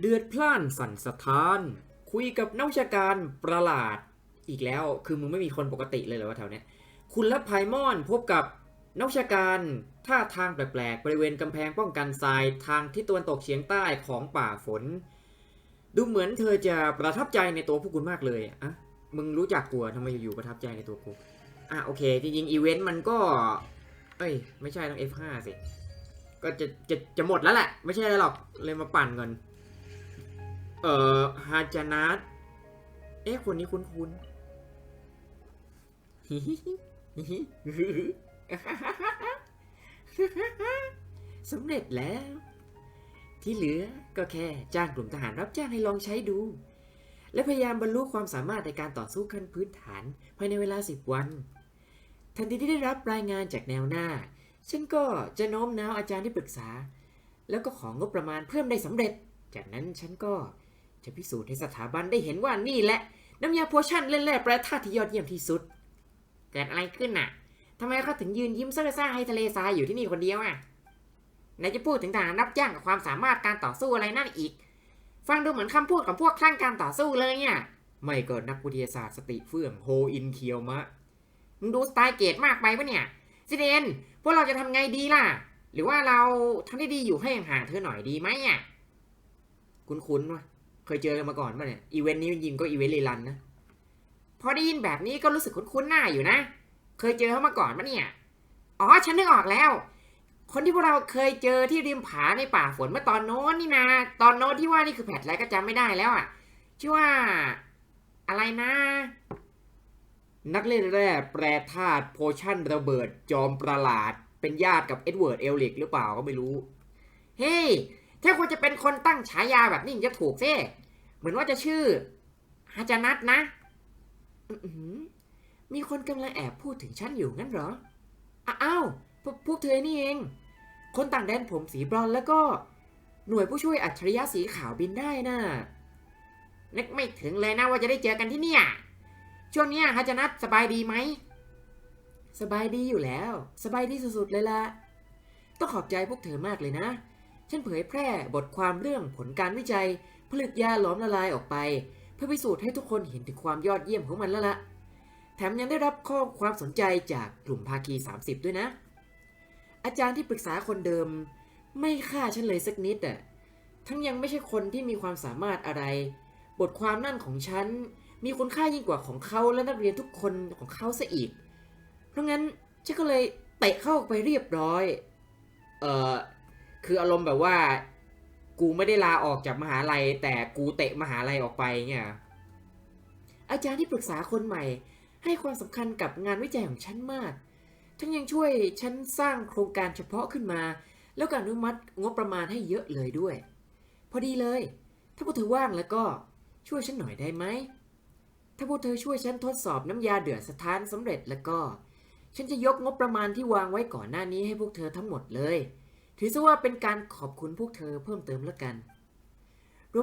เดือดพล่านสั่นสะท้าน คุยกับนักวิชาการประหลาดอีกแล้ว คือมึงไม่มีคนปกติเลยเหรอวะแถวเนี้ย คุณและไพมอนพบกับนักวิชาการท่าทางแปลกๆ บริเวณกำแพงป้องกันทรายทางที่ตะวันตกเฉียงใต้ของป่าฝน ดูเหมือนเธอจะประทับใจในตัวพวกคุณมากเลยอะมึงรู้จักกูอะทำไมอยู่ๆประทับใจในตัวกูอะโอเค จริงๆอีเวนต์มันก็ เอ้ย ไม่ใช่ต้อง F5 สิ ก็จะจะจะหมดแล้วแหละ ไม่ใช่อะไรหรอกเลยมาปั่นเงิน เอ่อฮาจานัทเอ๊ะคนนี้คุ้นๆฮิฮิฮิฮิสำเร็จแล้ว ที่เหลือก็แค่จ้างกลุ่มทหารรับจ้างให้ลองใช้ดู และพยายามบรรลุความสามารถในการต่อสู้ขั้นพื้นฐานภายในเวลา10วัน ทันทีที่ได้รับรายงานจากแนวหน้า ฉันก็จะโน้มน้าวอาจารย์ที่ปรึกษา แล้วก็ของงบประมาณเพิ่มได้สำเร็จ จากนั้นฉันก็ จะพิสูจน์ให้สถาบันได้เห็นว่านี่แหละ น้ำยาโพชั่นเล่นแร่แปรธาตุที่ยอดเยี่ยมที่สุด เกิดอะไรขึ้นน่ะทำไมเขาถึงยืนยิ้มซ่าๆให้ทะเลทรายอยู่ที่นี่คนเดียวอะไหนจะพูดถึงทหารรับจ้างกับความสามารถการต่อสู้อะไรนั่นอีก ฟังดูเหมือนคำพูดของพวกคลั่งการต่อสู้เลยเนี่ยไม่ก็นักวิทยาศาสตร์สติเฟื่องโฮอินเคียวมะมึงดูสไตล์เกตมากไปปะเนี่ยซิเดนพวกเราจะทำไงดีล่ะ หรือว่าเราทำได้ดีอยู่ให้ห่างๆเธอหน่อยดีไหมอะ คุ้นๆวะ เคยเจอกันมาก่อนป่ะเนี่ย อีเวนต์นี้จริงก็อีเวนต์เรลันนะ พอได้ยินแบบนี้ก็รู้สึกคุ้นๆหน้าอยู่นะ เคยเจอเขามาก่อนป่ะเนี่ย อ๋อ ฉันนึกออกแล้ว คนที่พวกเราเคยเจอที่ริมผาในป่าฝนเมื่อตอนโน้นนี่นะ ตอนโน้นที่ว่านี่คือแผดอะไรก็จำไม่ได้แล้วอะ ชื่อว่า อะไรนะ นักเล่นแร่แปรธาตุโพชั่นระเบิดจอมประหลาด เป็นญาติกับเอ็ดเวิร์ดเอลลิกหรือเปล่าก็ไม่รู้ เฮ้ย ถ้าควรจะเป็นคนตั้งฉายาแบบนี้จะถูกเซิเหมือนว่าจะชื่อฮาจานัทนะมีคนกำลังแอบพูดถึงฉันอยู่งั้นเหรอ อ้าวพวกพวกเธอนี่เอง คนต่างแดนผมสีบรอนแล้วก็ หน่วยผู้ช่วยอัจฉริยะสีขาวบินได้น่ะนึกไม่ถึงเลยนะว่าจะได้เจอกันที่เนี่ย ช่วงนี้ฮาจานัทสบายดีไหม สบายดีอยู่แล้ว สบายดีสุดๆเลยละต้องขอบใจพวกเธอมากเลยนะ ฉันเผยแพร่บทความเรื่องผลการวิจัย ผลึกยาหลอมละลายออกไป เพื่อพิสูจน์ให้ทุกคนเห็นถึงความยอดเยี่ยมของมันแล้วละแถมยังได้รับข้อความสนใจจากกลุ่มภาคี 30 ด้วยนะ อาจารย์ที่ปรึกษาคนเดิม ไม่ฆ่าฉันเลยสักนิดอะทั้งยังไม่ใช่คนที่มีความสามารถอะไร บทความนั่นของฉันมีคุณค่ายิ่งกว่าของเขาและนักเรียนทุกคนของเขาซะอีก เพราะงั้นฉันก็เลยเตะเข้าไปเรียบร้อย เอ่อ คืออารมณ์แบบว่า กูไม่ได้ลาออกจากมหาลัย แต่กูเตะมหาลัยออกไปเนี่ยอาจารย์ที่ปรึกษาคนใหม่ ให้ความสำคัญกับงานวิจัยของฉันมาก ทั้งยังช่วยฉันสร้างโครงการเฉพาะขึ้นมา แล้วก็อนุมัติงบประมาณให้เยอะเลยด้วย พอดีเลย ถ้าพวกเธอว่างแล้วก็ช่วยฉันหน่อยได้ไหม ถ้าพวกเธอช่วยฉันทดสอบน้ำยาเดือดสถานสำเร็จแล้วก็ ฉันจะยกงบประมาณที่วางไว้ก่อนหน้านี้ให้พวกเธอทั้งหมดเลย ถือซะว่าเป็นการขอบคุณพวกเธอเพิ่มเติมแล้วกัน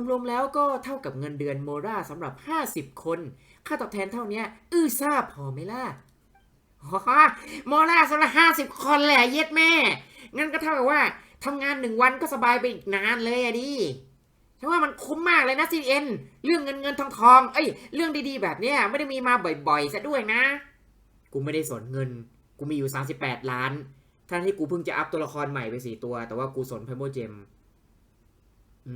รวมๆแล้วก็เท่ากับเงินเดือนโมราสำหรับ 50 คน ค่าตอบแทนเท่านี้อื้อซาพอไหมล่ะฮ่าโมราสำหรับห้าสิบคนแหละเย็ดแม่ งั้นก็เท่ากับว่าทำงานหนึ่งวันก็สบายไปอีกนานเลยอะดิฉันว่ามันคุ้มมากเลยนะซีเอ็นเรื่องเงินเงินทองทอง เอ้ย เรื่องดีๆแบบเนี้ยไม่ได้มีมาบ่อยๆซะด้วยนะ กูไม่ได้สนเงิน กูมีอยู่ 38 ล้าน ทั้งที่กูเพิ่งจะอัพตัวละครใหม่ไปสี่ตัว แต่ว่ากูสนไพโมเจม อื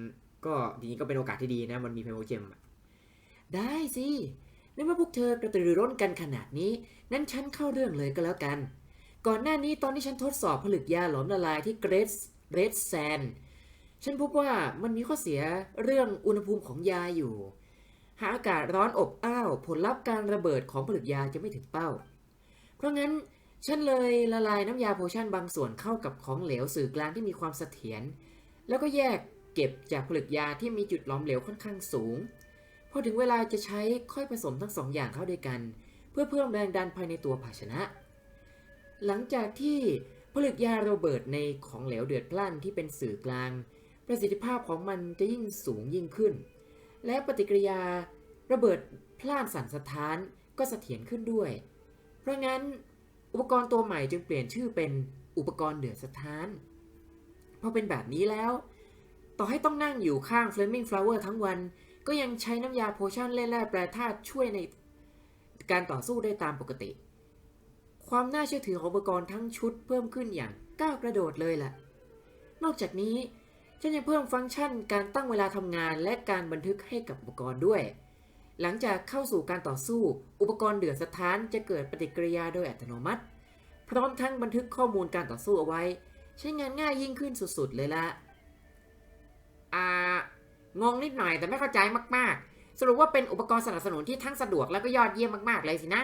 ม ก็จริงๆก็เป็นโอกาสที่ดีนะ มันมีไพโมเจมได้สิในเมื่อพวกเธอกระตือรือร้นกันขนาดนี้งั้นฉันเข้าเรื่องเลยก็แล้วกัน ก่อนหน้านี้ตอนที่ฉันทดสอบผลึกยาหลอมละลายที่เกรดเรดแซนฉันพบว่ามันมีข้อเสียเรื่องอุณหภูมิของยาอยู่ หากอากาศร้อนอบอ้าว ผลลัพธ์การระเบิดของผลึกยาจะไม่ถึงเป้า เพราะงั้น ฉันเลยละลายน้ำยาโพชั่นบางส่วนเข้ากับของเหลวสื่อกลางที่มีความเสถียร แล้วก็แยกเก็บจากผลึกยาที่มีจุดหลอมเหลวค่อนข้างสูง พอถึงเวลาจะใช้ค่อยผสมทั้งสองอย่างเข้าด้วยกัน เพื่อเพิ่มแรงดันภายในตัวภาชนะ หลังจากที่ผลึกยาระเบิดในของเหลวเดือดพล่านที่เป็นสื่อกลาง ประสิทธิภาพของมันจะยิ่งสูงยิ่งขึ้น และปฏิกิริยาระเบิดพล่านสั่นสะท้านก็เสถียรขึ้นด้วย เพราะงั้น อุปกรณ์ตัวใหม่จึงเปลี่ยนชื่อเป็นอุปกรณ์เดือดสถานพอเป็นแบบนี้แล้ว ต่อให้ต้องนั่งอยู่ข้าง Flaming Flower ทั้งวัน ก็ยังใช้น้ำยาโพชั่นเล่นแร่แปรธาตุช่วยในการต่อสู้ได้ตามปกติ ความน่าเชื่อถือของอุปกรณ์ทั้งชุดเพิ่มขึ้นอย่างก้าวกระโดดเลยล่ะนอกจากนี้ฉันยังเพิ่มฟังก์ชันการตั้งเวลาทำงานและการบันทึกให้กับอุปกรณ์ด้วย หลังจากเข้าสู่การต่อสู้ อุปกรณ์เดือดสถานจะเกิดปฏิกิริยาโดยอัตโนมัติ พร้อมทั้งบันทึกข้อมูลการต่อสู้เอาไว้ ใช้งานง่ายยิ่งขึ้นสุดๆเลยละอ่างงนิดหน่อยแต่ไม่เข้าใจมากๆ สรุปว่าเป็นอุปกรณ์สนับสนุนที่ทั้งสะดวกแล้วก็ยอดเยี่ยมมากๆเลยสินะ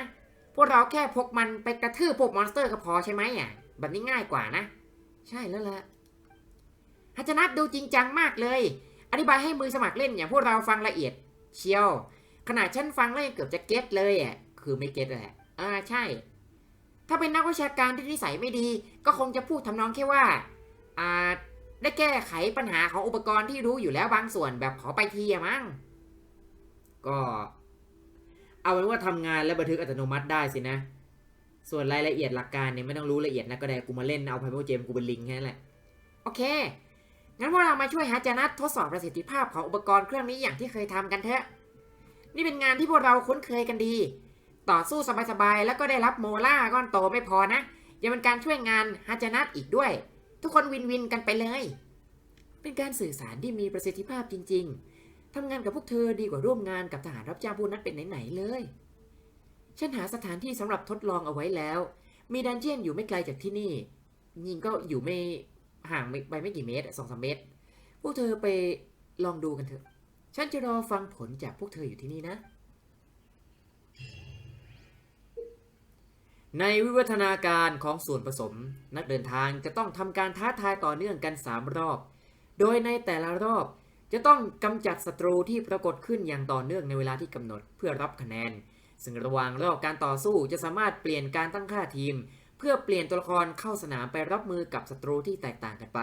พวกเราแค่พกมันไปกระทืบพวกมอนสเตอร์ก็พอใช่ไหมอะแบบนี้ง่ายกว่านะ ใช่แล้วล่ะฮัจนัทดูจริงจังมากเลย อธิบายให้มือสมัครเล่นอย่างพวกเราฟังละเอียด เชียว ขนาดฉันฟังแล้วยังเกือบจะเก็ตเลยอะ คือไม่เก็ตแหละอ่าใช่ ถ้าเป็นนักวิชาการที่นิสัยไม่ดี ก็คงจะพูดทำนองแค่ว่า อ่า ได้แก้ไขปัญหาของอุปกรณ์ที่รู้อยู่แล้วบางส่วนแบบขอไปทีอะมั้ง ก็ เอาเป็นว่าทำงานและบันทึกอัตโนมัติได้สินะ ส่วนรายละเอียดหลักการเนี่ยไม่ต้องรู้ละเอียดนะก็ได้กูมาเล่นเอาไพโมเจมกูเป็นลิงแค่นั้นแหละ โอเคงั้นพวกเรามาช่วยหาจานัททดสอบประสิทธิภาพของอุปกรณ์เครื่องนี้อย่างที่เคยทำกันเถอะ นี่เป็นงานที่พวกเราคุ้นเคยกันดี ต่อสู้สบายๆ แล้วก็ได้รับโมล่าก้อนโตไม่พอนะ ยังเป็นการช่วยงานฮาจนัทอีกด้วย ทุกคนวินวินกันไปเลย เป็นการสื่อสารที่มีประสิทธิภาพจริง ๆทำงานกับพวกเธอดีกว่าร่วมงานกับทหารรับจ้างผู้นั้นเป็นไหนๆเลย ฉันหาสถานที่สำหรับทดลองเอาไว้แล้ว มีดันเจียนอยู่ไม่ไกลจากที่นี่ ยิงก็อยู่ไม่ห่างไปไม่กี่เมตรสองสามเมตร พวกเธอไปลองดูกันเถอะ ฉันจะรอฟังผลจากพวกเธออยู่ที่นี่นะ ในวิวัฒนาการของส่วนผสม นักเดินทางจะต้องทำการท้าทายต่อเนื่องกัน 3 รอบ โดยในแต่ละรอบจะต้องกำจัดศัตรูที่ปรากฏขึ้นอย่างต่อเนื่องในเวลาที่กำหนดเพื่อรับคะแนน ซึ่งระหว่างรอบการต่อสู้จะสามารถเปลี่ยนการตั้งค่าทีม เพื่อเปลี่ยนตัวละครเข้าสนามไปรับมือกับศัตรูที่แตกต่างกันไป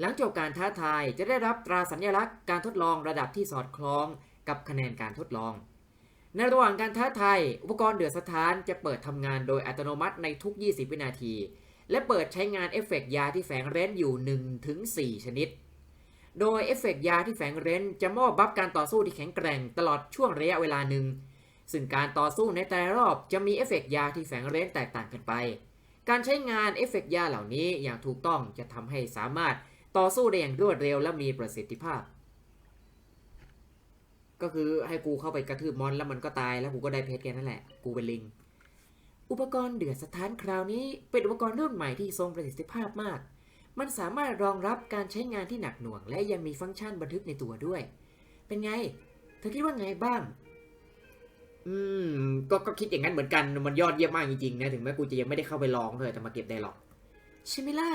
หลังจบการท้าทายจะได้รับตราสัญลักษณ์การทดลองระดับที่สอดคล้องกับคะแนนการทดลอง ในระหว่างการท้าทายอุปกรณ์เดือดสถานจะเปิดทำงานโดยอัตโนมัติในทุก 20 วินาที และเปิดใช้งานเอฟเฟกต์ยาที่แฝงเร้นอยู่ 1-4 ชนิด โดยเอฟเฟกต์ยาที่แฝงเร้นจะมอบบัฟการต่อสู้ที่แข็งแกร่งตลอดช่วงระยะเวลาหนึ่งซึ่งการต่อสู้ในแต่ละรอบจะมีเอฟเฟกต์ยาที่แฝงเร้นแตกต่างกันไป การใช้งานเอฟเฟกต์ยาเหล่านี้อย่างถูกต้องจะทำให้สามารถ ต่อสู้ได้อย่างรวดเร็วและมีประสิทธิภาพ ก็คือให้กูเข้าไปกระทืบมอนแล้วมันก็ตายแล้วกูก็ได้เพชรแค่นั้นแหละ กูเป็นลิง อุปกรณ์เดือดสถานคราวนี้ เป็นอุปกรณ์รุ่นใหม่ที่ทรงประสิทธิภาพมาก มันสามารถรองรับการใช้งานที่หนักหน่วง และยังมีฟังก์ชันบันทึกในตัวด้วย เป็นไง เธอคิดว่าไงบ้าง อืมก็ก็คิดอย่างนั้นเหมือนกัน มันยอดเยี่ยมมากจริงๆนะ ถึงแม้กูจะยังไม่ได้เข้าไปลองเลยแต่มาเก็บได้หรอกใช่ไหมล่ะ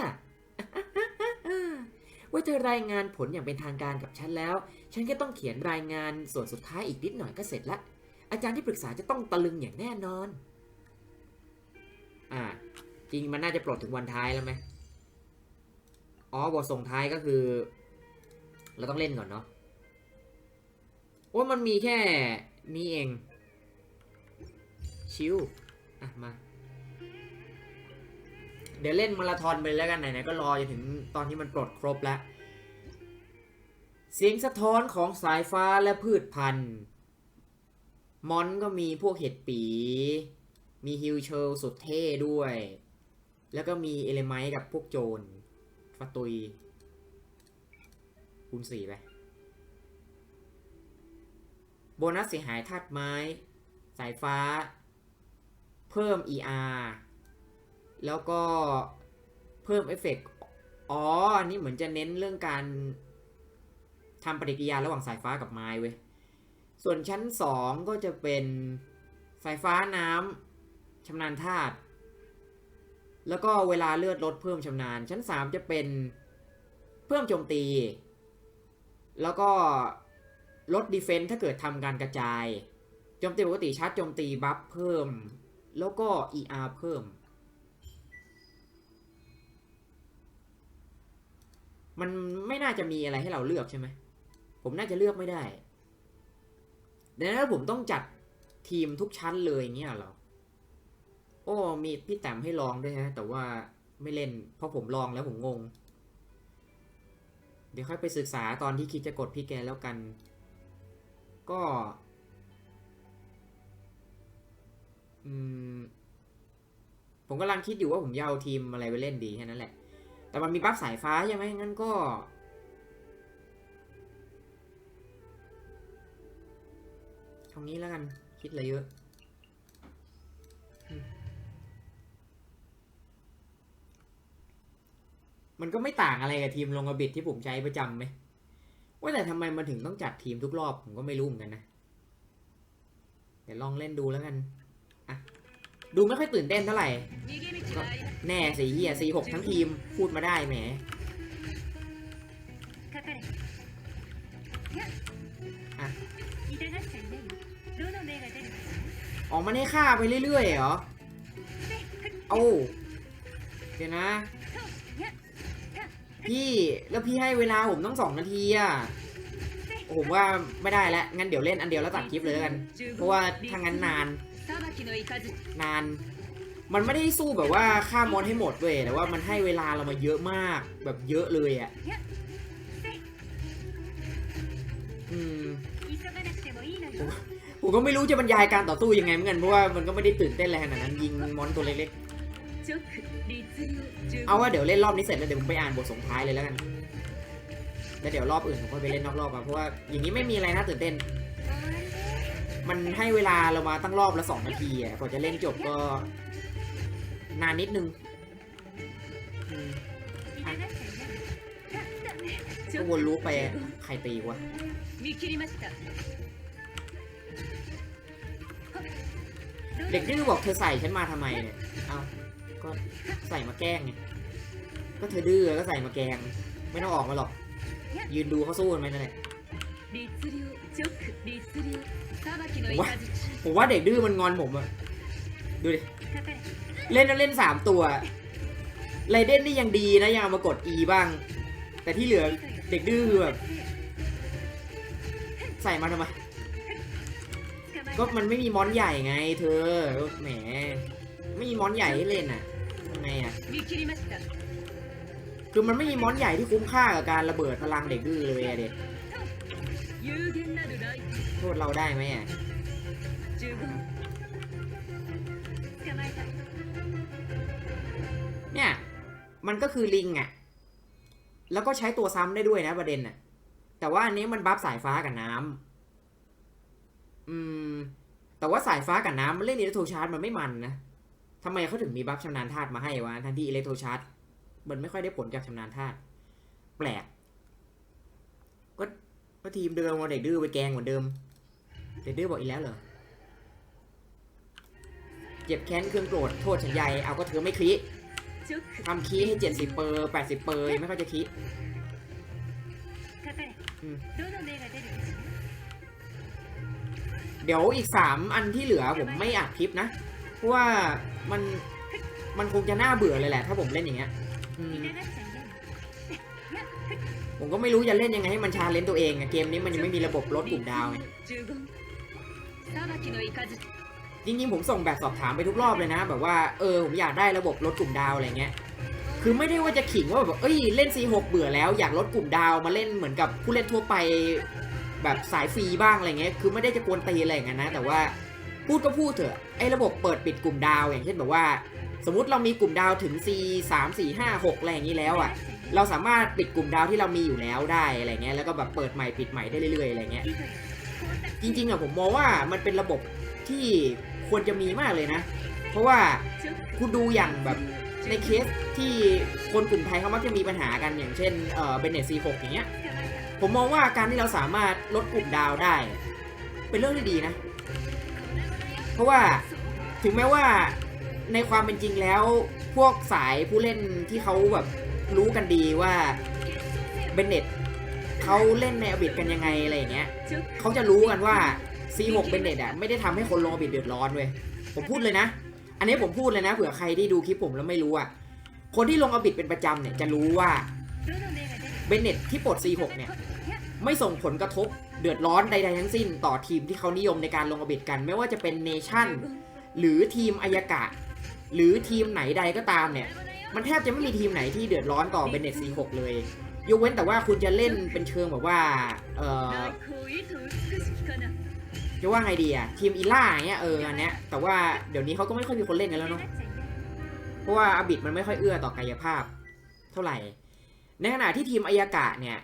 ว่าเธอรายงานผลอย่างเป็นทางการกับฉันแล้ว ฉันก็ต้องเขียนรายงานส่วนสุดท้ายอีกนิดหน่อยก็เสร็จละ อาจารย์ที่ปรึกษาจะต้องตะลึงอย่างแน่นอน อ่า จริงมันน่าจะปลดถึงวันท้ายแล้วไหมอ๋อบทส่งท้ายก็คือ เราต้องเล่นก่อนเนาะโอ้มันมีแค่นี้เอง ชิวอะมา เดี๋ยวเล่นมาราธอนไปแล้วกันไหนๆก็รอจนถึงตอนที่มันปลดครบแล้ว เสียงสะท้อนของสายฟ้าและพืชพันธุ์มอนก็มีพวกเห็ดปี มีฮิลเชลสุดเท่ด้วย แล้วก็มีเอเลไมกับพวกโจรฟาตุย คูณสี่ไป โบนัสเสียหายธาตุไม้ สายฟ้า เพิ่ม ER แล้วก็เพิ่มเอฟเฟกต์อ๋อ อันนี้เหมือนจะเน้นเรื่องการทำปฏิกิริยาระหว่างสายฟ้ากับไม้เว้ย ส่วนชั้นสองก็จะเป็นสายฟ้าน้ำชำนาญธาตุ แล้วก็เวลาเลือดลดเพิ่มชำนาญ ชั้นสามจะเป็นเพิ่มโจมตี แล้วก็ลดดีเฟนส์ถ้าเกิดทำการกระจาย โจมตีปกติชาร์จโจมตีบัฟเพิ่ม แล้วก็ ER เพิ่ม มันไม่น่าจะมีอะไรให้เราเลือกใช่ไหม ผมน่าจะเลือกไม่ได้ดังนั้นผมต้องจัดทีมทุกชั้นเลยอย่างเงี้ยเหรอ โอ้ มีพี่แต้มให้ลองด้วยฮะ แต่ว่าไม่เล่น เพราะผมลองแล้วผมงง เดี๋ยวค่อยไปศึกษาตอนที่คิดจะกดพี่แกแล้วกัน ก็ อืม ผมกำลังคิดอยู่ว่าผมจะเอาทีมอะไรไปเล่นดีแค่นั้นแหละ แต่มันมีบัฟสายฟ้าใช่ไหมงั้นก็ ตรงนี้แล้วกัน คิดอะไรเยอะมันก็ไม่ต่างอะไรกับทีมลงกระบิดที่ผมใช้ประจำไหม ว่าแต่ทำไมมันถึงต้องจัดทีมทุกรอบ ผมก็ไม่รู้เหมือนกันนะ เดี๋ยวลองเล่นดูแล้วกัน ดูไม่ค่อยตื่นเต้นเท่าไหร่แน่สีเหี้ยสีหกทั้งทีมพูดมาได้แหมออกมาให้ฆ่าไปเรื่อยๆเหรอ โอ้เดี๋ยวนะ พี่แล้วพี่ให้เวลาผมต้องสองนาทีอะผมว่าไม่ได้แล้วงั้นเดี๋ยวเล่นอันเดียวแล้วตัดคลิปเลยกัน เพราะว่าถ้างั้นนาน นาน มันไม่ได้สู้แบบว่าฆ่ามอนให้หมดเว้ยแต่ว่ามันให้เวลาเรามาเยอะมากแบบเยอะเลยอะ่ะอืมผมก็ไม่รู้จะบรรยายการต่อตู้ยังไงเหมือนกันเพราะว่ามันก็ไม่ได้ตื่นเต้นอะไรขนาดนั้นยิงมอนตัวเล็กๆเอาว่าเดี๋ยวเล่นรอบนี้เสร็จแล้วเดี๋ยวผมไปอ่านบทส่งท้ายเลยแล้วกันแล้วเดี๋ยวรอบอื่นผมก็ไปเล่นนอกรอบอะเพราะว่าอย่างนี้ไม่มีอะไรน่าตื่นเต้น มันให้เวลาเรามาตั้งรอบละสองนาทีอ่ะกว่าจะเล่นจบก็นานนิดนึงอืม 痛がっちゃいないก็วนรู้ไปอะใครตีวะ 見切りました เด็กดื้อบอกเธอใส่ฉันมาทำไมเนี่ย เอาก็ใส่มาแกล้งไง ก็เธอดื้อก็ใส่มาแกล้ง ไม่ต้องออกมาหรอก ยืนดูเขาสู้กันไหมนั่นแหละ 律令直律令 ผมว่าผมว่าเด็กดื้อมันงอนผมอะดูดิ เล่นแล้วเล่นสามตัวไรเด้นนี่ยังดีนะยังมากด E บ้าง แต่ที่เหลือเด็กดื้อแบบใส่มาทำไม ก็มันไม่มีมอนใหญ่ไง เธอ แหม ไม่มีมอนใหญ่ให้เล่นอะไมอะ คือมันไม่มีมอนใหญ่ที่คุ้มค่ากับการระเบิดพลังเด็กดื้อเลยอะเด็ก โทษเราได้ไหมอ่ะ 十分捕まえた เนี่ย มันก็คือลิงอ่ะ แล้วก็ใช้ตัวซ้ำได้ด้วยนะประเด็นน่ะ แต่ว่าอันนี้มันบัฟสายฟ้ากับน้ำอืม แต่ว่าสายฟ้ากับน้ำมันเล่นอิเล็กโทรชาร์จมันไม่มันนะทำไมเขาถึงมีบัฟชำนาญธาตุมาให้วะทั้งที่อิเล็กโทรชาร์จมันไม่ค่อยได้ผลจากชำนาญธาตุแปลก ก็ก็ทีมเดิมเอาเด็กดื้อไปแกล้งเหมือนเดิม เดดเดลบอกอีกแล้วเหรอ เจ็บแค้นเครื่องโกรธโทษฉันใหญ่เอาก็เธอไม่คิทำคีให้เจ็ดสิบเปอร์แปดสิบเปอร์ไม่ค่อยจะคิเดี๋ยวอีกสามอันที่เหลือผมไม่อัดคลิปนะ เพราะว่ามันมันคงจะน่าเบื่อเลยแหละ ถ้าผมเล่นอย่างเงี้ยผมก็ไม่รู้จะเล่นยังไงให้มันชาเลนตัวเองอะเกมนี้มันยังไม่มีระบบลดกลุ่มดาวไง จริงๆผมส่งแบบสอบถามไปทุกรอบเลยนะ แบบว่าเออผมอยากได้ระบบลดกลุ่มดาวอะไรเงี้ยคือไม่ได้ว่าจะขิงว่าแบบเอ้ยเล่น C6 เบื่อแล้วอยากลดกลุ่มดาวมาเล่นเหมือนกับผู้เล่นทั่วไปแบบสายฟรีบ้างอะไรเงี้ยคือไม่ได้จะกวนตีอะไรอย่างนั้นนะ แต่ว่าพูดก็พูดเถอะไอ้ระบบเปิดปิดกลุ่มดาวอย่างเช่นแบบว่า สมมติเรามีกลุ่มดาวถึง C 3 4 5 6อะไรอย่างนี้แล้วอะเราสามารถปิดกลุ่มดาวที่เรามีอยู่แล้วได้อะไรเงี้ยแล้วก็แบบเปิดใหม่ปิดใหม่ได้เรื่อยๆอะไรเงี้ย จริงๆอะผมมองว่ามันเป็นระบบที่ควรจะมีมากเลยนะ เพราะว่าคุณดูอย่างแบบในเคสที่คนกลุ่มไทยเขามักจะมีปัญหากันอย่างเช่นเอ่อเบนเนตซีหกอย่างเงี้ยผมมองว่าการที่เราสามารถลดกลุ่มดาวได้ เป็นเรื่องที่ดีนะ เพราะว่าถึงแม้ว่าในความเป็นจริงแล้ว พวกสายผู้เล่นที่เขาแบบรู้กันดีว่าเบนเน็ต เขาเล่นในอบิดกันยังไงอะไรอย่างเงี้ยเขาจะรู้กันว่าซีหกเป็นเน็ตอะไม่ได้ทำให้คนลงอบิดเดือดร้อนเว้ยผมพูดเลยนะ อันนี้ผมพูดเลยนะเผื่อใครที่ดูคลิปผมแล้วไม่รู้อะคนที่ลงอบิดเป็นประจำเนี่ยจะรู้ว่าเบนเน็ตที่ปลด C6 เนี่ยไม่ส่งผลกระทบเดือดร้อนใดๆทั้งสิ้น ต่อทีมที่เขานิยมในการลงอบิดกัน ไม่ว่าจะเป็นเนชั่นหรือทีมอายกะ หรือทีมไหนใดก็ตามเนี่ย มันแทบจะไม่มีทีมไหนที่เดือดร้อนต่อเบนเน็ต C6 เลย ยกเว้นแต่ว่าคุณจะเล่นเป็นเชิงแบบว่า เออจะว่าไงดีอะทีมอีล่าเนี้ยเอออันเนี้ยแต่ว่าเดี๋ยวนี้เขาก็ไม่ค่อยมีคนเล่นกันแล้วเนาะเพราะว่าอาบิดมันไม่ค่อยเอื้อต่อกายภาพ เท่าไหร่ ในขณะที่ทีมอายากะเนี่ย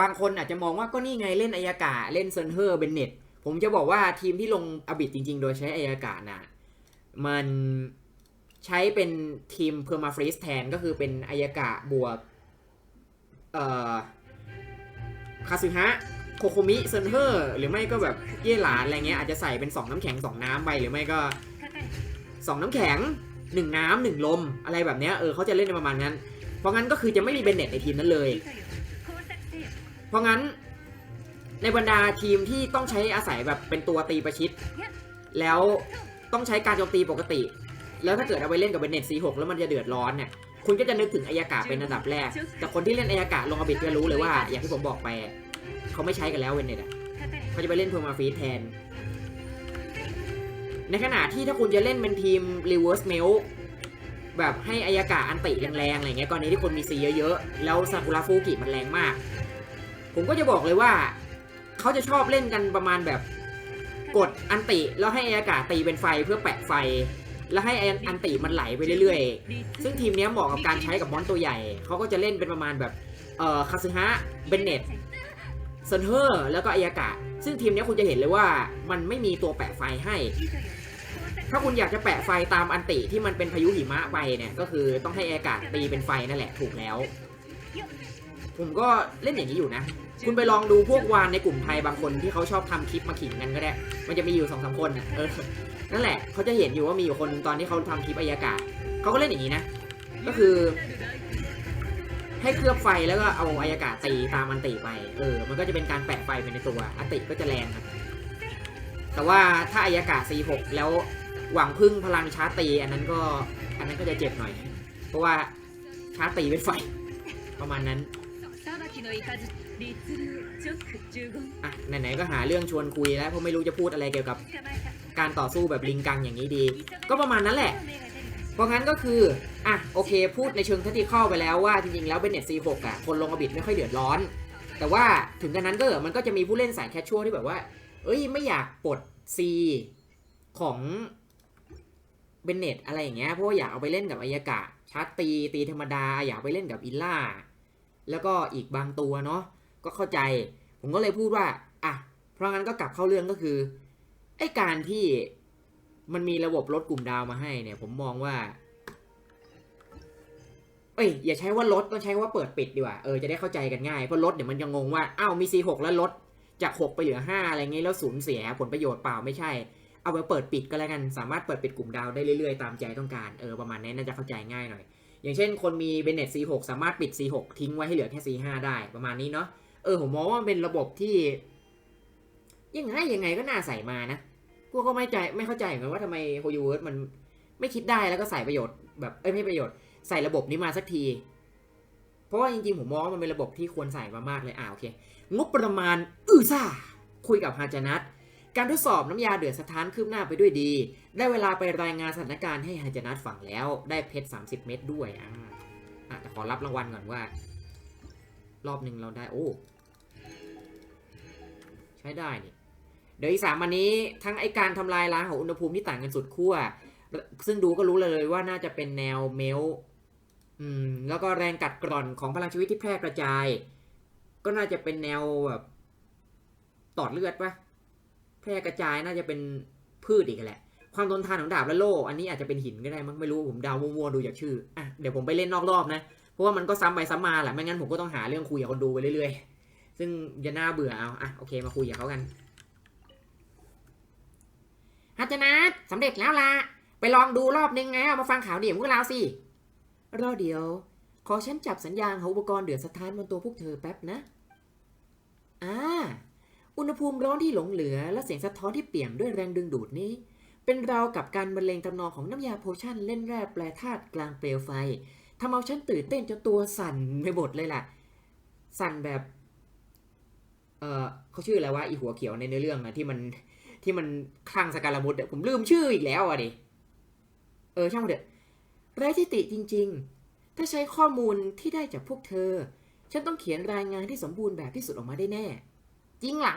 บางคนอาจจะมองว่าก็นี่ไงเล่นอายากะเล่นเซนเฮอร์เบนเน็ตผมจะบอกว่าทีมที่ลงอาบิดจริง ๆ โดยใช้อายากะน่ะมันใช้เป็นทีมเพอร์มาฟรีสแทนก็คือเป็นอายากะบวก คาซึฮะโคโคมิเซนเทอร์หรือไม่ก็แบบเย่หลานอะไรเงี้ยอาจจะใส่เป็น 2 น้ำแข็ง 2 น้ำไปหรือไม่ก็ 2 น้ำแข็ง 1 น้ำ1ลมอะไรแบบเนี้ยเออเขาจะเล่นในประมาณนั้น เพราะงั้นก็คือจะไม่มีเบนเน็ตในทีมนั้นเลย เพราะงั้นในบรรดาทีมที่ต้องใช้อาศัยแบบเป็นตัวตีประชิด แล้วต้องใช้การโจมตีปกติ แล้วถ้าเกิดเอาไปเล่นกับเบนเน็ต C6 แล้วมันจะเดือดร้อนเนี่ย คุณก็จะนึกถึงอายากะเป็นอันดับแรก แต่คนที่เล่นอายากะลงอบิดจะรู้เลยว่า อย่างที่ผมบอกไป เขาไม่ใช้กันแล้วเวนเน็ตอะเขาจะไปเล่นเพอร์มาฟีแทน ในขณะที่ถ้าคุณจะเล่นเป็นทีมรีเวิร์สเมลแบบให้อายากะอันติแรงๆอะไรเงี้ยกรณีที่คนมีซีเยอะๆ แล้วซากุระฟูกิมันแรงมาก ผมก็จะบอกเลยว่า เขาจะชอบเล่นกันประมาณแบบกดอันติแล้วให้อายากะตีเป็นไฟเพื่อแปะไฟ แล้วให้อันติมันไหลไปเรื่อยๆ ซึ่งทีมนี้เหมาะกับการใช้กับมอนตัวใหญ่ เขาก็จะเล่นเป็นประมาณแบบเอ่อคาซึฮะ เบนเน็ตเซนเทอร์ แล้วก็อายากะ ซึ่งทีมนี้คุณจะเห็นเลยว่ามันไม่มีตัวแปะไฟให้ ถ้าคุณอยากจะแปะไฟตามอันติที่มันเป็นพายุหิมะไปเนี่ย ก็คือต้องให้อายากะตีเป็นไฟนั่นแหละถูกแล้ว ผมก็เล่นอย่างนี้อยู่นะ คุณไปลองดูพวกวานในกลุ่มไทยบางคนที่เขาชอบทำคลิปมาขิงกันก็ได้ มันจะมีอยู่สองสามคนเออ นั่นแหละเขาจะเห็นอยู่ว่ามีอยู่คนตอนที่เขาทำคลิปอายากาศเขาก็เล่นอย่างนี้นะ ก็คือ ให้เคลือบไฟแล้วก็เอาอายากาศตีตามมันตีไป เออ มันก็จะเป็นการแปะไฟไปในตัวอติก็จะแรงครัแต่ว่าถ้าอายากาศ C6 แล้วหวังพึ่งพลังชาร์ตีอันนั้นก็ อันนั้นก็จะเจ็บหน่อย เพราะว่าชาร์ตีเป็นไฟ ประมาณนั้นอะไหนๆก็หาเรื่องชวนคุยแล้วเพราะไม่รู้จะพูดอะไรเกี่ยวกับ การต่อสู้แบบลิงกังอย่างนี้ดี ก็ประมาณนั้นแหละ เพราะงั้นก็คือ อะโอเค พูดในเชิงทัติเข้อไปแล้วว่าจริงๆแล้วเบนเน็ตซีหกอะคนลงอบิดไม่ค่อยเดือดร้อน แต่ว่าถึงกันนั้นก็มันก็จะมีผู้เล่นสายแคชชัวที่แบบว่า เอ้ยไม่อยากปลดซีของเบนเน็ตอะไรอย่างเงี้ยเพราะว่าอยากเอาไปเล่นกับอายากะชาร์ตตีตีธรรมดาอยากไปเล่นกับอิล่าแล้วก็อีกบางตัวเนาะก็เข้าใจ ผมก็เลยพูดว่าอะเพราะงั้นก็กลับเข้าเรื่องก็คือ ไอการที่มันมีระบบลดกลุ่มดาวมาให้เนี่ย ผมมองว่า เอ้ยอย่าใช้ว่าลดต้องใช้ว่าเปิดปิดดีกว่าเออจะได้เข้าใจกันง่ายเพราะลดเดี๋ยวมันจะงงว่าอ้าวมี C6 แล้วลดจาก 6 ไปเหลือ 5 อะไรเงี้ยแล้วสูญเสียผลประโยชน์เปล่าไม่ใช่ เอาไปเปิดปิดก็แล้วกันสามารถเปิดปิดกลุ่มดาวได้เรื่อยๆ ตามใจต้องการเออประมาณนี้น่าจะเข้าใจง่ายหน่อย อย่างเช่น คนมีเบนเน็ต C6 สามารถปิด C6 ทิ้งไว้ให้เหลือแค่ C5 ได้ประมาณนี้เนาะเออผมมองว่ามันเป็นระบบที่ ยังไงยังไงก็น่าใส่มานะพวกก็ไม่ใจไม่เข้าใจเหมือนว่าทำไมโฮยูเวิร์ดมันไม่คิดได้แล้วก็ใส่ประโยชน์แบบเอ้ยไม่ประโยชน์ใส่ระบบนี้มาสักที เพราะว่าจริงๆผมมองว่ามันเป็นระบบที่ควรใส่มามากเลยอ่าโอเคงบประมาณอือซ่าคุยกับฮาจนัทการทดสอบน้ำยาเดือดสถานคืบหน้าไปด้วยดี ได้เวลาไปรายงานสถานการณ์ให้ฮาจนัทฟังแล้ว ได้เพชร 30 เม็ดด้วยอ่าอะแต่ขอรับรางวัลก่อนว่า รอบหนึ่งเราได้โอ้ ใช้ได้นี่ เดี๋ยวอีสามวันนี้ทั้งไอการทำลายล้างของอุณหภูมิที่ต่างกันสุดขั้วซึ่งดูก็รู้เลยว่าน่าจะเป็นแนวเมลอืมแล้วก็แรงกัดกร่อนของพลังชีวิตที่แพร่กระจาย ก็น่าจะเป็นแนวแบบตอดเลือดปะแพร่กระจายน่าจะเป็นพืชอีกแหละ ความทนทานของดาบและโล่อันนี้อาจจะเป็นหินก็ได้มั้งไม่รู้ผมเดามัวๆดูจากชื่ออะเดี๋ยวผมไปเล่นนอกรอบนะเพราะว่ามันก็ซ้ำไปซ้ำมาแหละไม่งั้นผมก็ต้องหาเรื่องคุยกับคนดูไปเรื่อยๆ ซึ่งจะน่าเบื่อเอาอะโอเคมาคุยกับเขากัน ฮัจจนัทสำเร็จแล้วล่ะ ไปลองดูรอบนึงไงเอามาฟังข่าวเดี่ยวพวกเราสิ รอเดียว ขอฉันจับสัญญาณของอุปกรณ์เดือดสถานบนตัวพวกเธอแป๊บนะ อ่า อุณหภูมิร้อนที่หลงเหลือ และเสียงสะท้อนที่เปี่ยมด้วยแรงดึงดูดนี้ เป็นราวกับการบรรเลงทำนองของน้ำยาโพชั่นเล่นแร่แปรธาตุกลางเปลวไฟทำเอาฉันตื่นเต้นจนตัวสั่นไปหมดเลยล่ะ สั่นแบบ เออเขาชื่ออะไรวะอีหัวเขียวในเนื้อเรื่องอะที่มัน ที่มันคลั่งสการามุดเดอะผมลืมชื่ออีกแล้วอะดิเออช่างเถอะไร้ที่ติจริง ๆ ถ้าใช้ข้อมูลที่ได้จากพวกเธอ ฉันต้องเขียนรายงานที่สมบูรณ์แบบที่สุดออกมาได้แน่ จริงเหรอ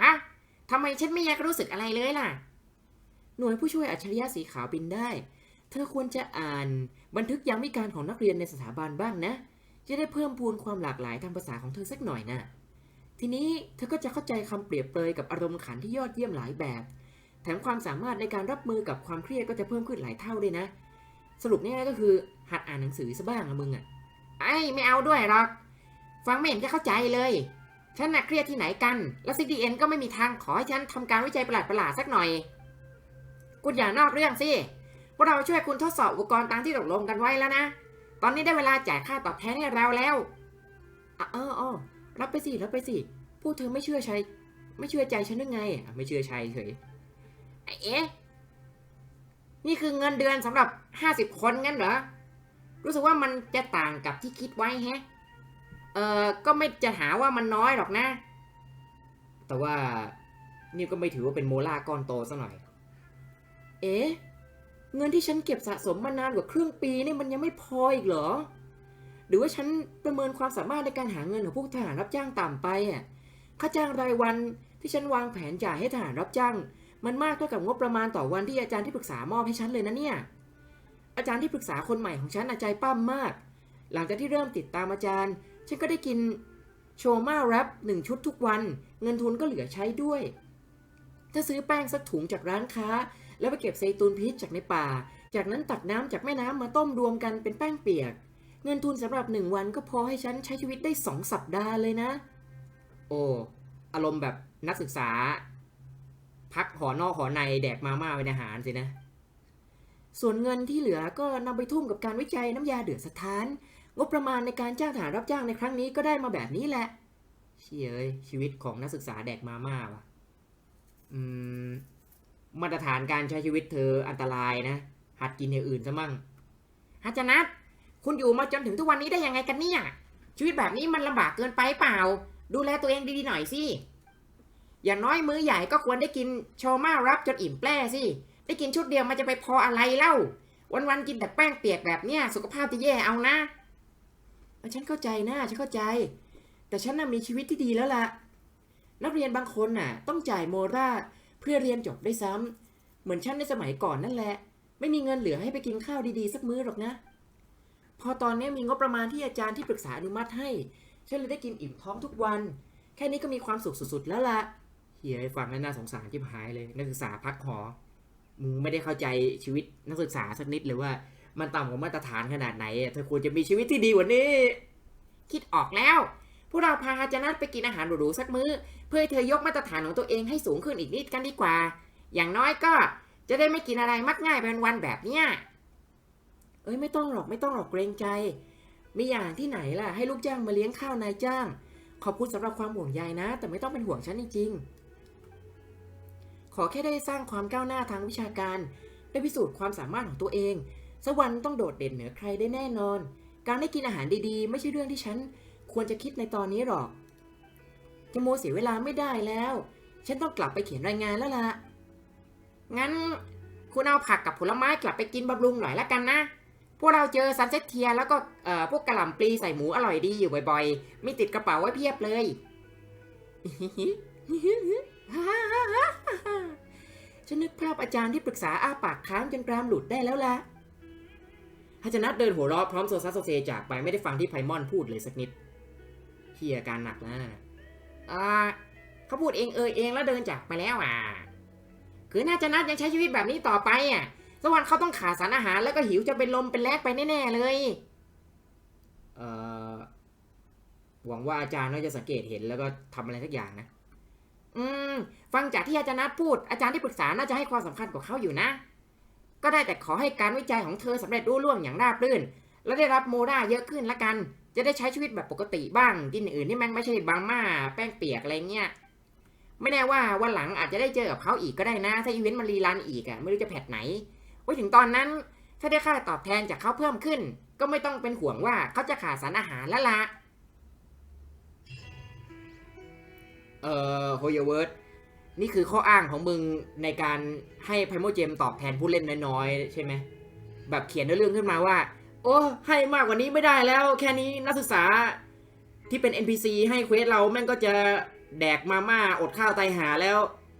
ทำไมฉันไม่อยากรู้สึกอะไรเลยล่ะ หน่วยผู้ช่วยอัจฉริยะสีขาวบินได้ เธอควรจะอ่านบันทึกยามวิการของนักเรียนในสถาบันบ้างนะ จะได้เพิ่มพูนความหลากหลายทางภาษาของเธอสักหน่อยนะทีนี้เธอก็จะเข้าใจคำเปรียบเปรยกับอารมณ์ขันที่ยอดเยี่ยมหลายแบบ ถมความสามารถในการรับมือกับความเครียดก็จะเพิ่มขึ้นหลายเท่าด้วยนะ สรุปง่ายๆก็คือ หัดอ่านหนังสือซะบ้างอะมึงอะไอ้ไม่เอาด้วยหรอก ฟังไม่เห็นจะเข้าใจเลย ฉันน่ะเครียดที่ไหนกัน แล้ว CDN ก็ไม่มีทางขอให้ฉันทำการวิจัยประหลาดๆสักหน่อยคุณอย่านอกเรื่องสิพวกเราช่วยคุณทดสอบอุปกรณ์ตามที่ตกลงกันไว้แล้วนะ ตอนนี้ได้เวลาจ่ายค่าตอบแทนให้เราแล้วอะเออเออรับไปสิ รับไปสิ พวกเธอไม่เชื่อใจ ไม่เชื่อใจฉันหรือไงอะไม่เชื่อใจเฉย เอ๊ะนี่คือเงินเดือนสำหรับห้าสิบคนงั้นเหรอ รู้สึกว่ามันจะต่างกับที่คิดไว้แฮะ เออก็ไม่จะหาว่ามันน้อยหรอกนะ แต่ว่านี่ก็ไม่ถือว่าเป็นโมล่าก้อนโตซะหน่อย เอ๊ะ เงินที่ฉันเก็บสะสมมานานกว่าครึ่งปีนี่มันยังไม่พออีกเหรอ หรือว่าฉันประเมินความสามารถในการหาเงินของพวกทหารรับจ้างต่ำไปอะ ค่าจ้างรายวันที่ฉันวางแผนจ่ายให้ทหารรับจ้าง มันมากเท่ากับงบประมาณต่อวันที่อาจารย์ที่ปรึกษามอบให้ฉันเลยนะเนี่ย อาจารย์ที่ปรึกษาคนใหม่ของฉันอาใจปั้มมาก หลังจากที่เริ่มติดตามอาจารย์ ฉันก็ได้กินโชมาแรปหนึ่งชุดทุกวัน เงินทุนก็เหลือใช้ด้วย ถ้าซื้อแป้งสักถุงจากร้านค้า แล้วไปเก็บไซตูนพีชจากในป่า จากนั้นตักน้ำจากแม่น้ำมาต้มรวมกันเป็นแป้งเปียก เงินทุนสำหรับหนึ่งวันก็พอให้ฉันใช้ชีวิตได้สองสัปดาห์เลยนะ โอ้อารมณ์แบบนักศึกษา พักหอนอกหอในแดกมาม่าเป็นอาหารสินะ ส่วนเงินที่เหลือก็นำไปทุ่มกับการวิจัยน้ำยาเดือดสถาน งบประมาณในการจ้างทหารรับจ้างในครั้งนี้ก็ได้มาแบบนี้แหละ เชี่ยเอ้ยชีวิตของนักศึกษาแดกมาม่าวะอืม มาตรฐานการใช้ชีวิตเธออันตรายนะ หัดกินอย่างอื่นซะมั่งฮัจจนัทคุณอยู่มาจนถึงทุกวันนี้ได้ยังไงกันเนี่ย ชีวิตแบบนี้มันลำบากเกินไปเปล่า ดูแลตัวเองดีๆหน่อยสิ อย่างน้อยมื้อใหญ่ก็ควรได้กินโชมารับจนอิ่มแปร่สิ ได้กินชุดเดียวมันจะไปพออะไรเล่า วันๆกินแต่แป้งเปียกแบบเนี้ยสุขภาพจะแย่เอานะ ฉันเข้าใจนะฉันเข้าใจ แต่ฉันน่ะมีชีวิตที่ดีแล้วล่ะ นักเรียนบางคนน่ะ ต้องจ่ายโมราเพื่อเรียนจบได้ซ้ำเหมือนฉันในสมัยก่อนนั่นแหละ ไม่มีเงินเหลือให้ไปกินข้าวดีๆ สักมื้อหรอกนะ พอตอนนี้มีงบประมาณที่อาจารย์ที่ปรึกษาอนุมัติให้ ฉันเลยได้กินอิ่มท้องทุกวัน แค่นี้ก็มีความสุขสุดๆแล้วล่ะ เฮียฟังแล้วน่าสงสารจิบหายเลย นักศึกษาพักหอมึงไม่ได้เข้าใจชีวิตนักศึกษาสักนิดเลยว่ามันต่ำกว่ามาตรฐานขนาดไหนเธอควรจะมีชีวิตที่ดีกว่านี้ คิดออกแล้ว พวกเราพาฮาจานัทไปกินอาหารหรูๆสักมื้อ เพื่อเธอยกมาตรฐานของตัวเองให้สูงขึ้นอีกนิดกันดีกว่า อย่างน้อยก็จะได้ไม่กินอะไรมักง่ายเป็นวันแบบเนี้ยเอ้ยไม่ต้องหรอกไม่ต้องหรอกเกรงใจ มีอย่างที่ไหนล่ะให้ลูกจ้างมาเลี้ยงข้าวนายจ้าง ขอบคุณสำหรับความห่วงใยนะ แต่ไม่ต้องเป็นห่วงฉันจริงๆ ขอแค่ได้สร้างความก้าวหน้าทางวิชาการ ได้พิสูจน์ความสามารถของตัวเอง สักวันต้องโดดเด่นเหนือใครได้แน่นอน การได้กินอาหารดีๆ ไม่ใช่เรื่องที่ฉันควรจะคิดในตอนนี้หรอก จะโมเสียเวลาไม่ได้แล้ว ฉันต้องกลับไปเขียนรายงานแล้วล่ะ งั้นคุณเอาผักกับผลไม้กลับไปกินบำรุงหน่อยละกันนะ พวกเราเจอซันเซ็ตเทียแล้วก็พวกกระหล่ำปลีใส่หมูอร่อยดีอยู่บ่อยๆ มีติดกระเป๋าไว้เพียบเลย ฉันนึกภาพอาจารย์ที่ปรึกษาอ้าปากค้างจนกรามหลุดได้แล้วล่ะฮัจนัทเดินหัวเราะพร้อมโซซัสโซเซจากไปไม่ได้ฟังที่ไพมอนพูดเลยสักนิดเฮียการหนักนะอ่าเขาพูดเองเออเองแล้วเดินจากไปแล้วอะ คือน่าจะนัดยังใช้ชีวิตแบบนี้ต่อไปอะสักวันเขาต้องขาดสารอาหารแล้วก็หิวจะเป็นลมเป็นแลกไปแน่ๆเลย เอ่อ หวังว่าอาจารย์น่าจะสังเกตเห็นแล้วก็ทำอะไรสักอย่างนะ อืม ฟังจากที่อาจารย์นัดพูดอาจารย์ที่ปรึกษาน่าจะให้ความสำคัญกับเขาอยู่นะ ก็ได้แต่ขอให้การวิจัยของเธอสำเร็จรุ่ล่วงอย่างราบรื่น และได้รับโมราเยอะขึ้นละกัน จะได้ใช้ชีวิตแบบปกติบ้างกินอื่นที่แม่งไม่ใช่บางม่าแป้งเปียกอะไรเงี้ยไม่แน่ว่าวันหลังอาจจะได้เจอกับเขาอีกก็ได้นะถ้าอีเวนต์มันรีรันอีกอะไม่รู้จะแพทไหนไว้ถึงตอนนั้นถ้าได้ค่าตอบแทนจากเขาเพิ่มขึ้น ก็ไม่ต้องเป็นห่วงว่าเขาจะขาดสารอาหารแล้วละ เอ่อโฮยเวิร์ดนี่คือข้ออ้างของมึงในการให้ไพโมเจมตอบแทนผู้เล่นน้อยๆ ใช่ไหม แบบเขียนเรื่องขึ้นมาว่า โอ้ ให้มากกว่านี้ไม่ได้แล้ว แค่นี้นักศึกษาที่เป็น NPC ให้เควสเราแม่งก็จะแดกมาม่าอดข้าวตายหาแล้ว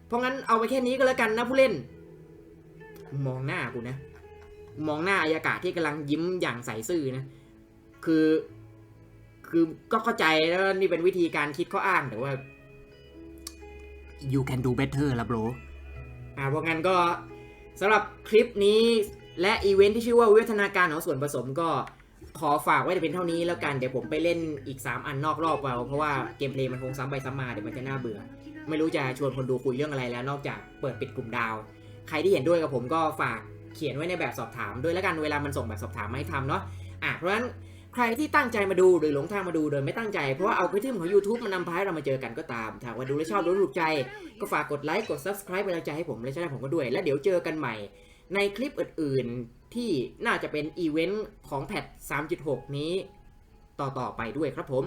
เพราะงั้นเอาไปแค่นี้ก็แล้วกันนะผู้เล่น มองหน้ากูนะ มองหน้าอายากาศที่กำลังยิ้มอย่างใสซื่อนะ คือ คือก็เข้าใจแล้วนี่เป็นวิธีการคิดข้ออ้างแต่ว่า you can do better ละ bro อ่าเพราะงั้นก็สำหรับคลิปนี้และอีเวนท์ที่ชื่อว่าวิวัฒนาการของส่วนผสมก็ขอฝากไว้แต่เป็นเท่านี้แล้วกัน เดี๋ยวผมไปเล่นอีก 3 อันนอกรอบเอาเพราะว่าเกมเพลย์มันคงซ้ำไปซ้ำมาเดี๋ยวมันจะน่าเบื่อ ไม่รู้จะชวนคนดูคุยเรื่องอะไรแล้ว นอกจากเปิดปิดกลุ่มดาว ใครที่เห็นด้วยกับผมก็ฝากเขียนไว้ในแบบสอบถามด้วยแล้วกันเวลามันส่งแบบสอบถามมาให้ทำเนาะอะเพราะฉะนั้น ใครที่ตั้งใจมาดูหรือหลงทางมาดูโดยไม่ตั้งใจ เพราะว่าเอาคลิปของ YouTube มันนำพาให้เรามาเจอกันก็ตามถ้าว่าดูแลชอบดูถูกใจ ก็ฝากกดไลค์กด Subscribe เป็นกำลังใจให้ผมและช่องผมก็ด้วย และเดี๋ยวเจอกันใหม่ ในคลิปอื่นๆ ที่น่าจะเป็นอีเวนต์ของแพท3.6 นี้ ต่อๆไปด้วยครับผม